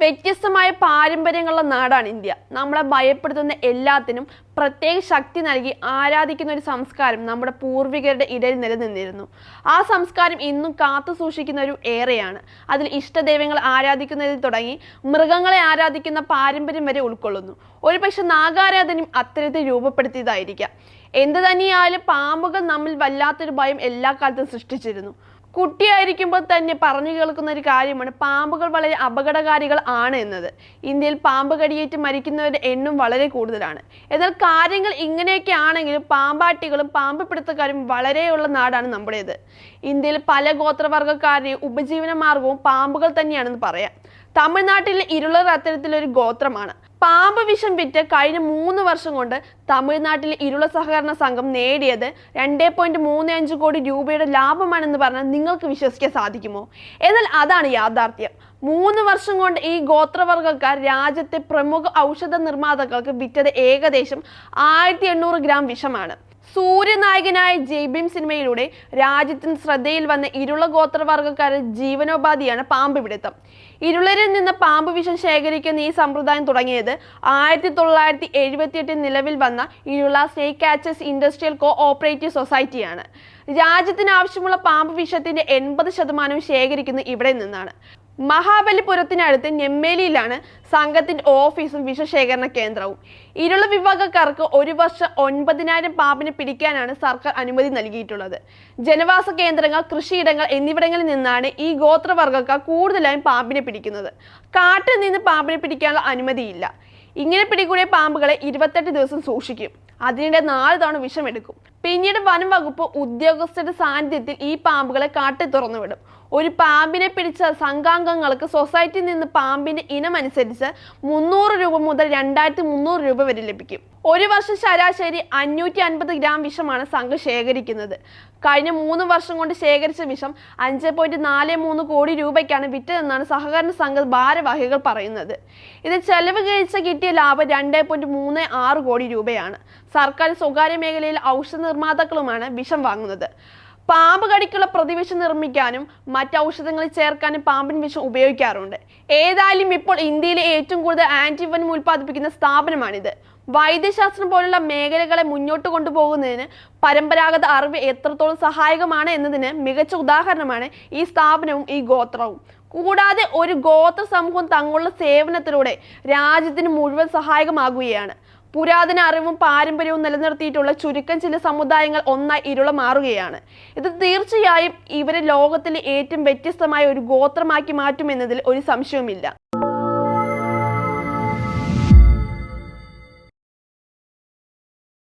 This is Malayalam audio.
വ്യത്യസ്തമായ പാരമ്പര്യങ്ങളുള്ള നാടാണ് ഇന്ത്യ. നമ്മളെ ഭയപ്പെടുത്തുന്ന എല്ലാത്തിനും പ്രത്യേക ശക്തി നൽകി ആരാധിക്കുന്ന ഒരു സംസ്കാരം നമ്മുടെ പൂർവികരുടെ ഇടയിൽ നിലനിന്നിരുന്നു. ആ സംസ്കാരം ഇന്നും കാത്തു സൂക്ഷിക്കുന്ന ഒരു ഏറെയാണ്. അതിൽ ഇഷ്ടദൈവങ്ങൾ ആരാധിക്കുന്നതിൽ തുടങ്ങി മൃഗങ്ങളെ ആരാധിക്കുന്ന പാരമ്പര്യം വരെ ഉൾക്കൊള്ളുന്നു. ഒരുപക്ഷെ നാഗാരാധനയും അത്തരത്തിൽ രൂപപ്പെടുത്തിയതായിരിക്കാം. എന്ത് തന്നെയായാലും പാമ്പുകൾ നമ്മിൽ വല്ലാത്തൊരു ഭയം എല്ലാ കാലത്തും സൃഷ്ടിച്ചിരുന്നു. കുട്ടിയായിരിക്കുമ്പോൾ തന്നെ പറഞ്ഞു കേൾക്കുന്ന ഒരു കാര്യമാണ്. പാമ്പുകൾ വളരെ അപകടകാരികൾ ആണ് എന്നത്. ഇന്ത്യയിൽ പാമ്പ് കടിയേറ്റ് മരിക്കുന്നവരുടെ എണ്ണം വളരെ കൂടുതലാണ്. എന്നാൽ കാര്യങ്ങൾ ഇങ്ങനെയൊക്കെ ആണെങ്കിലും പാമ്പാട്ടികളും പാമ്പ് പിടുത്തക്കാരും വളരെയുള്ള നാടാണ് നമ്മുടേത്. ഇന്ത്യയിൽ പല ഗോത്രവർഗക്കാരുടെയും ഉപജീവന മാർഗവും പാമ്പുകൾ തന്നെയാണെന്ന് പറയാം. തമിഴ്നാട്ടിലെ ഇരുളർ അത്തരത്തിലൊരു ഗോത്രമാണ്. പാമ്പ് വിഷം വിറ്റ് കഴിഞ്ഞ മൂന്ന് വർഷം കൊണ്ട് തമിഴ്നാട്ടിലെ ഇരുള സഹകരണ സംഘം നേടിയത് രണ്ടേ പോയിന്റ് മൂന്ന് അഞ്ച് കോടി രൂപയുടെ ലാഭമാണെന്ന് പറഞ്ഞാൽ നിങ്ങൾക്ക് വിശ്വസിക്കാൻ സാധിക്കുമോ? എന്നാൽ അതാണ് യാഥാർത്ഥ്യം. മൂന്ന് വർഷം കൊണ്ട് ഈ ഗോത്രവർഗക്കാർ രാജ്യത്തെ പ്രമുഖ ഔഷധ നിർമ്മാതാക്കൾക്ക് വിറ്റത് ഏകദേശം ആയിരത്തി എണ്ണൂറ് ഗ്രാം വിഷമാണ്. സൂര്യനായകനായ ജയ്ബീം സിനിമയിലൂടെ രാജ്യത്തിന് ശ്രദ്ധയിൽ വന്ന ഇരുള ഗോത്രവർഗക്കാരുടെ ജീവനോപാധിയാണ് പാമ്പ് പിടുത്തം. ഇരുളരിൽ നിന്ന് പാമ്പ് വിഷം ശേഖരിക്കുന്ന ഈ സമ്പ്രദായം തുടങ്ങിയത് ആയിരത്തി തൊള്ളായിരത്തി എഴുപത്തിയെട്ടിൽ നിലവിൽ വന്ന Irula snake catchers industrial cooperative സൊസൈറ്റിയാണ്. രാജ്യത്തിന് ആവശ്യമുള്ള പാമ്പ് വിഷത്തിന്റെ എൺപത് ശതമാനവും ശേഖരിക്കുന്നത് ഇവിടെ നിന്നാണ്. മഹാബലിപുരത്തിനടുത്ത് ഞെമ്മേലിയിലാണ് സംഘത്തിന്റെ ഓഫീസും വിഷശേഖരണ കേന്ദ്രവും. ഇരുള വിഭാഗക്കാർക്ക് ഒരു വർഷം ഒൻപതിനായിരം പാമ്പിനെ പിടിക്കാനാണ് സർക്കാർ അനുമതി നൽകിയിട്ടുള്ളത്. ജനവാസ കേന്ദ്രങ്ങൾ കൃഷിയിടങ്ങൾ എന്നിവിടങ്ങളിൽ നിന്നാണ് ഈ ഗോത്രവർഗക്കാർ കൂടുതലായും പാമ്പിനെ പിടിക്കുന്നത്. കാട്ടിൽ നിന്ന് പാമ്പിനെ പിടിക്കാനുള്ള അനുമതിയില്ല. ഇങ്ങനെ പിടികൂടിയ പാമ്പുകളെ ഇരുപത്തെട്ട് ദിവസം സൂക്ഷിക്കും. അതിനിടെ നാല് തവണ വിഷമെടുക്കും. പിന്നീട് വനം വകുപ്പ് ഉദ്യോഗസ്ഥരുടെ സാന്നിധ്യത്തിൽ ഈ പാമ്പുകളെ കാട്ടിൽ തുറന്നുവിടും ഒരു പാമ്പിനെ പിടിച്ച സംഘാംഗങ്ങൾക്ക് സൊസൈറ്റിയിൽ നിന്ന് പാമ്പിന്റെ ഇനം അനുസരിച്ച് മുന്നൂറ് രൂപ മുതൽ രണ്ടായിരത്തി മുന്നൂറ് രൂപ വരെ ലഭിക്കും. ഒരു വർഷം ശരാശരി അഞ്ഞൂറ്റി അൻപത് ഗ്രാം വിഷമാണ് സംഘം ശേഖരിക്കുന്നത്. കഴിഞ്ഞ മൂന്ന് വർഷം കൊണ്ട് ശേഖരിച്ച വിഷം അഞ്ച് പോയിന്റ് നാല് മൂന്ന് കോടി രൂപയ്ക്കാണ് വിറ്റതെന്നാണ് സഹകരണ സംഘ ഭാരവാഹികൾ പറയുന്നത്. ഇത് ചെലവ് കഴിച്ച കിട്ടിയ ലാഭം രണ്ട് പോയിന്റ് മൂന്ന് ആറ് കോടി രൂപയാണ്. സർക്കാർ സ്വകാര്യ മേഖലയിൽ ഔഷധ നിർമ്മാതാക്കളുമാണ് വിഷം വാങ്ങുന്നത്. പാമ്പ് കടിക്കുള്ള പ്രതിവിഷം നിർമ്മിക്കാനും മറ്റ് ഔഷധങ്ങളിൽ ചേർക്കാനും പാമ്പിൻ വിഷം ഉപയോഗിക്കാറുണ്ട്. ഏതായാലും ഇപ്പോൾ ഇന്ത്യയിലെ ഏറ്റവും കൂടുതൽ ആന്റിവനം ഉൽപ്പാദിപ്പിക്കുന്ന സ്ഥാപനമാണിത്. വൈദ്യശാസ്ത്രം പോലുള്ള മേഖലകളെ മുന്നോട്ട് കൊണ്ടുപോകുന്നതിന് പരമ്പരാഗത അറിവ് എത്രത്തോളം സഹായകമാണ് എന്നതിന് മികച്ച ഉദാഹരണമാണ് ഈ സ്ഥാപനവും ഈ ഗോത്രവും. കൂടാതെ ഒരു ഗോത്ര സമൂഹം തങ്ങളുടെ സേവനത്തിലൂടെ രാജ്യത്തിന് മുഴുവൻ സഹായകമാകുകയാണ്. പുരാതന അറിവും പാരമ്പര്യവും നിലനിർത്തിയിട്ടുള്ള ചുരുക്കം ചില സമുദായങ്ങൾ ഒന്നായി ഇരുള മാറുകയാണ്. ഇത് തീർച്ചയായും ഇവരെ ലോകത്തിലെ ഏറ്റവും വ്യത്യസ്തമായ ഒരു ഗോത്രമാക്കി മാറ്റുമെന്നതിൽ ഒരു സംശയവുമില്ല.